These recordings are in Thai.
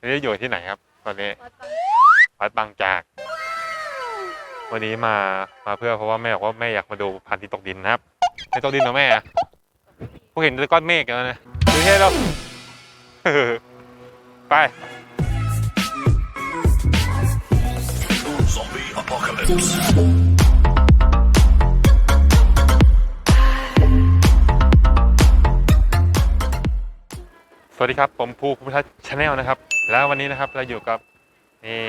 นี่อยู่ที่ไหนครับ ตอนนี้วัดบางจากวังจาก วันนี้มามาเพื่อเพราะว่าแม่บอกว่าแม่อยากมาดูพระอาทิตย์ตกดินนะครับไอ้ตกดินเหรอแม่อะพวกเห็นก้อนเมฆแล้วนะดูที่เราไปสวัสดีครับ ผมภูภูมิทัศน์ชาแนลนะครับ แล้ววันนี้นะครับเราอยู่กับนี่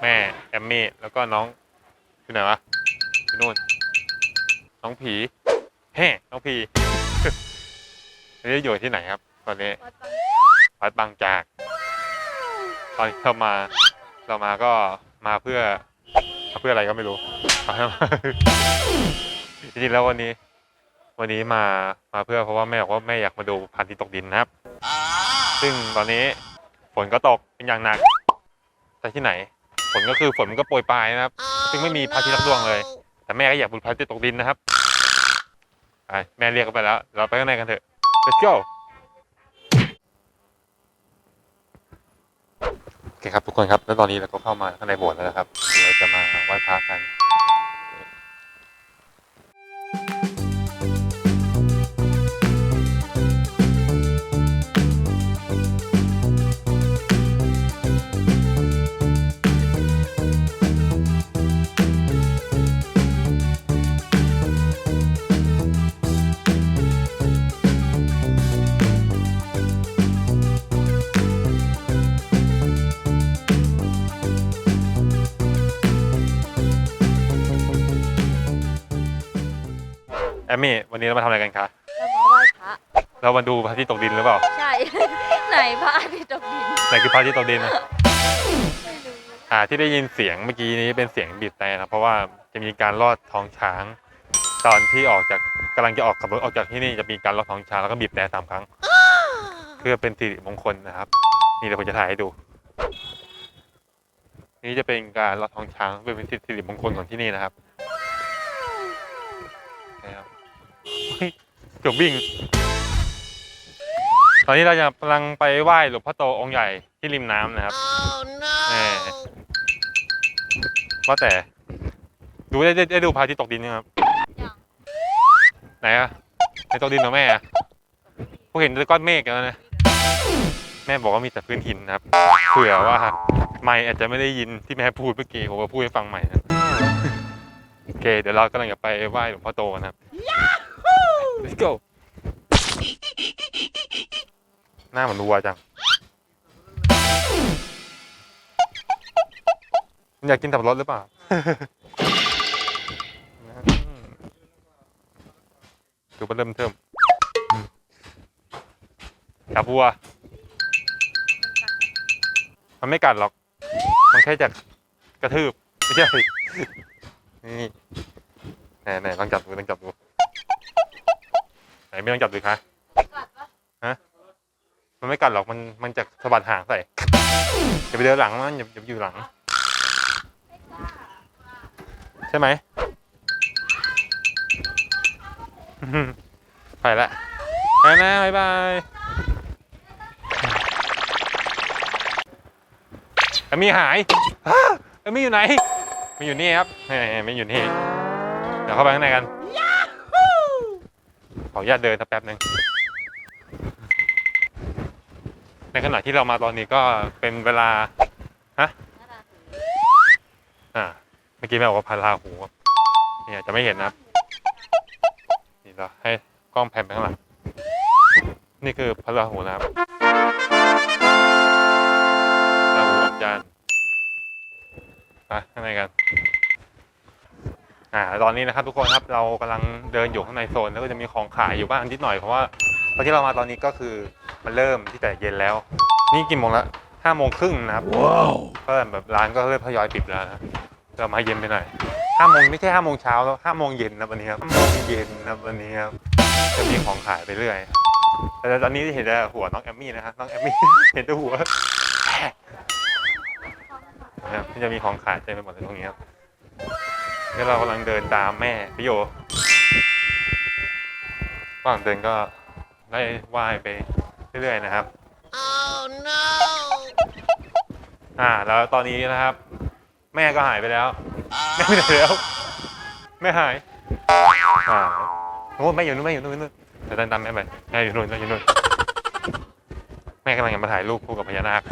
แม่แอมมี่แล้วก็น้องอยู่ไหนวะอยู่นู่น น้องผีเฮ้น้องผีวันนี้อยู่ที่ไหนครับ ตอนนี้วัดบางจาก ตอนที่เรามาเรามาก็มาเพื่อมาเพื่ออะไรก็ไม่รู้จริงๆแล้ววันนี้ วันนี้มามาเพื่อเพราะว่าแม่บอกว่าแม่อยากมาดูพระอาทิตย์ตกดินนะครับ ซึ่งตอนนี้ฝนก็ตกเป็นอย่างหนัก แต่ที่ไหน ฝนก็คือฝนมันก็โปรยปลายนะครับ ซึ่งไม่มีพระอาทิตย์สักดวงเลย แต่แม่ก็อยากดูพระอาทิตย์ตกดินนะครับไปแม่เรียกกันไปแล้ว เราไปข้างในกันเถอะ let's go โอเคครับทุกคนครับ แล้วตอนนี้เราก็เข้ามาข้างในโบสถ์แล้วนะครับเดี๋ยวเราจะมาไหว้พระกัน แอมมี่วันนี้เรามาทำอะไรกันคะเรามาไหว้พระเรามาดูพระอาทิตย์ตกดินหรือเปล่า ใช่ ไหนพระอาทิตย์ตกดินไหนคือพระอาทิตย์ตกดินนะไม่รู้อ่าที่ได้ยินเสียงเมื่อกี้นี้เป็นเสียงบีบแต่นะเพราะว่าจะมีการลอดท้องช้าง ตอนที่ออกจากกำลังจะออกขับรถออกจากที่นี่จะมีการลอดท้องช้างแล้วก็บีบแต่สามครั้งเพื่อเป็นสิริมงคลนะครับ นี่เดี๋ยวผมจะถ่ายให้ดู นี่จะเป็นการลอดท้องช้างเพื่อเป็นสิริมงคลของที่นี่นะครับนะครับ กือบวิ่ง ตอนนี้เราจะกำลังไปไหว้หลวงพ่อโตองค์ใหญ่ที่ริมน้ำนะครับแหม่ว่าแต่ ดูได้ได้ได้ดูพระอาทิตย์ตกดินยังครับอย่างไหนอะในตกดินเหรอแม่อะพวกเห็นแต่ก้อนเมฆแล้วนะ แม่บอกว่ามีแต่พื้นหินนะครับ เผื่อว่าไม่อาจจะไม่ได้ยินที่แม่พูดเมื่อกี้ผมก็พูดให้ฟังใหม่นะ โอเค เดี๋ยวเรากำลังจะไปไหว้หลวงพ่อโตนะครับ let's go หน้าเหมือนวัวจังอยากกินสับปะรดหรือเปล่า ดูมันเริ่มเทิมจับวัว มันไม่กัดหรอก มันแค่จะกระทืบ ไม่ใช่ นี่ ไหนไหนลองจับดูลองจับดู ไหนไม่ลองจับดูคะกัดปะมันไม่กัดหรอกมันมันจะสะบัดหางใส่อย่าไปเดินหลังมันอย่าอย่าไปอยู่หลัง ใช่ไหมไปละไปนะบ๊ายบายเอมมี่หายอ้าเอมมี่อยู่ไหนไมีอยู่นี่ครับแหมไม่อยู่นี่ เดี๋ยวเข้าไปข้างในกันข ออนุญาตเดินสักแป๊บหนึ่งในขณะที่เรามาตอนนี้ก็เป็นเวลานั่นน่ะอ่าเมื่อกี้แม่บอกว่าพาราหูเนี่ยจะไม่เห็นนะนี่เราให้กล้องแพนไปข้างหลังนี่คือพระราหูนะครับราหูอมยานไปข้างในกัน อ่าตอนนี้นะครับทุกคนครับเรากำลังเดินอยู่ข้างในโซนแล้วก็จะมีของขายอยู่บ้างนิดหน่อยเพราะว่าตอนที่เรามาตอนนี้ก็คือมันเริ่มที่จะเย็นแล้ว นี่กี่โมงละห้าโมงครึ่งนะครับ Wow. ก็แบบร้านก็เริ่มทยอยปิดแล้วนะเรามาเย็นไปหน่อยห้าโมงไม่ใช่ห้าโมงเช้าแล้วห้าโมงเย็นนะวันนี้ครับห้าโมงเย็นนะวันนี้ครับจะมีของขายไปเรื่อยแต่ตอนนี้เห็นแต่หัวน้องแอมมี่นะครับน้องแอมมี่เห็นแต่หัวนะครับที่จะมีของขายเต็มไปหมดเลยตรงนี้ครับ แล้วเรากำลังเดินตามแม่พี่โยระหว่างเดินก็ได้ว่ายไปเรื่อยๆนะครับ Oh no อ่า แล้วตอนนี้นะครับ แม่ก็หายไปแล้ว แม่ไปไหนแล้วแม่หายอ่าโอ้แม่อยู่นู่นแม่อยู่นู่นนู่นเดี๋ยวตามแม่ไปแม่อยู่นู่นแม่อยู่นู่นแม่กำลังจะมาถ่ายรูปคู่กับพญานาค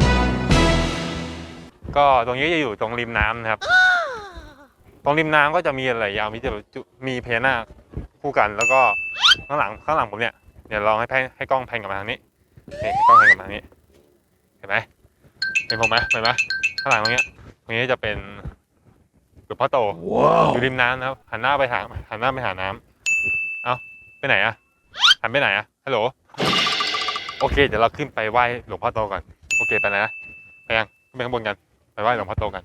ก็ตรงนี้จะอยู่ตรงริมน้ำนะครับ ตรงริมน้ำก็จะมีอะไรยาวมีจะมีพญานาคคู่กัน แล้วก็ข้างหลังข้างหลังผมเนี่ยเดี๋ยวลองให้แพนให้กล้องแพนกลับมาทางนี้นี่ให้กล้องแพนกลับมาทางนี้เห็นไหมเห็นผมไหมเห็นไหมข้างหลังตรงเนี้ยตรงนี้จะเป็นหลวงพ่อโตอยู่ริมน้ำนะครับหันหน้าไปหาหันหน้าไปหาน้ำเอ้าไปไหนอะหันไปไหนอะฮัลโหลโอเคเดี๋ยวเราขึ้นไปไหว้หลวงพ่อโตก่อนโอเคไปนะไปยังขึ้นไปข้างบนกันไปไหว้หลวงพ่อโตกัน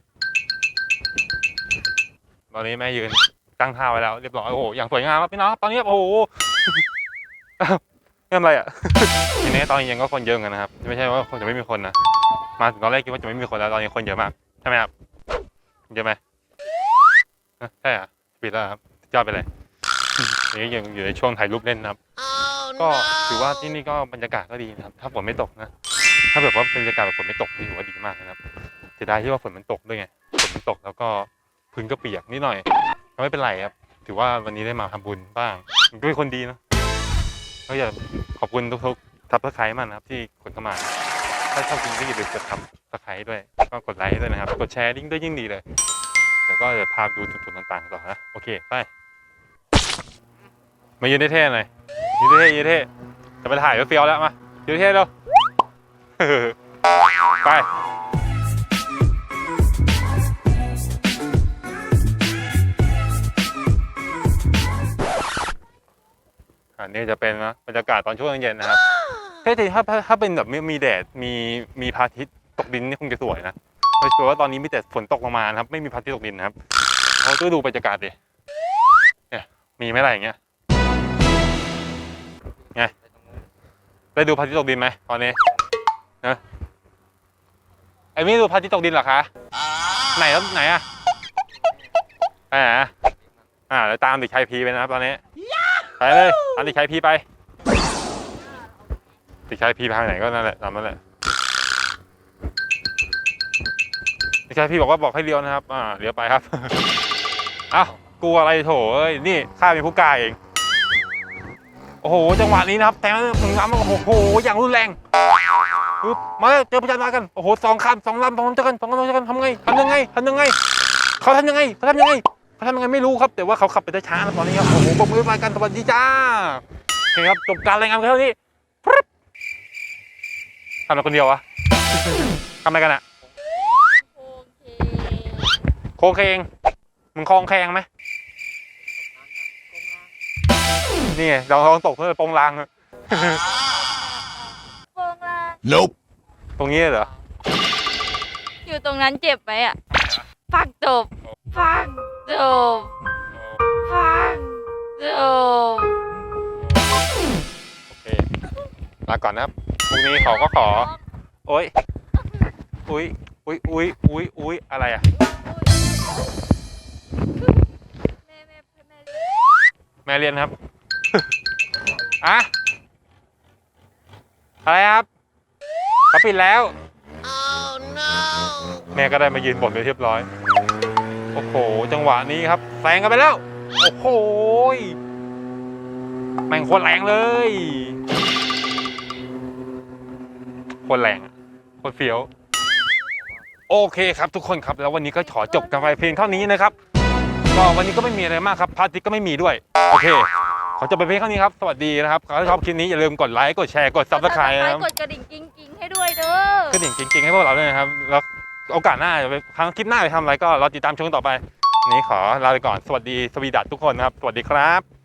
ตอนนี้แม่ยืนตั้งท่าไว้แล้วเรียบร้อยโอ้โหอย่างสวยงามครับพี่น้องตอนนี้แบบโอ้โหอ้าวนี่ทำอะไรอะทีนี้ตอนเย็นก็คนเยอะเหมือนกันนะครับไม่ใช่ว่าคนจะไม่มีคนนะมาถึงตอนแรกคิดว่าจะไม่มีคนแล้วตอนนี้คนเยอะมากใช่ไหมครับเยอะไหมฮะใช่อะปิดแล้วครับยอดไปเลยนี่ยังอยู่ในช่วงถ่ายรูปเล่นนะครับ ก็ถือว่าที่นี่ก็บรรยากาศก็ดีนะครับ ถ้าฝนไม่ตกนะ ถ้าแบบว่าบรรยากาศแบบฝนไม่ตกนี่ถือว่าดีมากนะครับเสียดายที่ว่าฝนมันตกด้วยไงฝนมันตกแล้วก็ พื้นก็เปียกนิดหน่อยก็ไม่เป็นไรครับ ถือว่าวันนี้ได้มาทำบุญบ้างผมก็เป็นคนดีเนอะก็อยากขอบคุณทุกๆทับสไครต์มันนะครับ ที่กดเข้ามาถ้าชอบจริงก็อย่าลืมกดทับสไครต์ด้วย ก็กดไลค์ด้วยนะครับ กดแชร์ยิ่งด้วยยิ่งดีเลยเดี๋ยวก็จะพาดูจุดๆต่างๆต่อนะโอเคไปมายืนเท่ๆหน่อยยืนเท่ยืนเท่จะไปถ่ายเฟี้ยวแล้วมายืนเท่เร็วไป อันนี้จะเป็นนะบรรยากาศตอนช่วงเย็นนะครับถ้าถ้าถ้าถ้าเป็นแบบไม่มีแดดมีมีพระอาทิตย์ตกดินนี่คงจะสวยนะโดยเฉพาะว่าตอนนี้มีแต่ฝนตกลงมานะครับ ไม่มีพระอาทิตย์ตกดินนะครับเราจะดูบรรยากาศดิเนี่ยมีไหมอะไรอย่างเงี้ยไงได้ดูพระอาทิตย์ตกดินไหมตอนนี้นะไอ้ไม่ดูพระอาทิตย์ตกดินเหรอคะไหนแล้วไหนอะไปไหนอะอ่าแล้วตามเด็กชายพีไปนะครับตอนนี้ ไปเลยตามเด็กชายพีไปเด็กชายพีไปทางไหนก็นั่นแหละตามนั่นแหละเด็กชายพีบอกว่าบอกให้เลี้ยวนะครับ อ่าเลี้ยวไปครับ เอ้ากลัวอะไรโถเอ้ยนี่ข้าเป็นผู้กล้าเอง โอ้โห จังหวะนี้นะครับ แต่ถึงน้ำโอ้โห อย่างรุนแรงปึ๊บมาเจอพญานาคกัน โอ้โหสองคันสองลำสองลำเจอกันสองลำเจอกันทำไงทำยังไงทำยังไง เขาทำยังไงเขาทำยังไง เขาทำยังไงไม่รู้ครับ แต่ว่าเขาขับไปได้ช้านะตอนนี้ครับโอ้โหปรบมือไปกันสวัสดีจ้าโอเคครับจบการรายงานเท่านี้ปรึ๊บทำอะไรคนเดียววะทำอะไรกันอะโอเคโคเคงมึงคลองแคงไหมนี่ไงเราลองตกเพื่อโปงลางอะโป่งลาง Nope. ตรงนี้เหรอ อยู่ตรงนั้นเจ็บไหมอะ ฟักจบฟัก จบฟักจบโอเคลาก่อนนะครับพรุ่งนี้ขอก็ขอ โอ้ยอุ้ยอุ้ยอุ้ยอุ้ยอุ้ยอะไรอะแม่แม่แม่แม่เรียนครับ อะอะไรครับเขาปิดแล้ว แม่ก็ได้มายืนบ่นไปเรียบร้อย โอ้โห จังหวะนี้ครับแซงกันไปแล้ว โอ้โหยแม่งโคนแรงเลยโคนแรงอะโคนเฟี้ยว โอเคครับทุกคนครับ แล้ววันนี้ก็ขอจบกันไปเพียงเท่านี้นะครับก็วันนี้ก็ไม่มีอะไรมากครับพาร์ติกก็ไม่มีด้วย โอเค ขอจบไปเพียงเท่านี้ครับ สวัสดีนะครับถ้าชอบคลิปนี้อย่าลืมกดไลค์ กดแชร์ กดซับสไครต์นะครับกดกระดิ่งกิ้งกิ้งให้ด้วยเด้อกระดิ่งจริงๆให้พวกเราด้วยนะครับแล้ว โอกาสหน้าไปครั้งคลิปหน้าไปทำอะไรก็รอติดตามชมต่อไปนนี้ขอลาไปก่อนสวัสดีสวีดัตทุกคนนะครับ สวัสดีครับ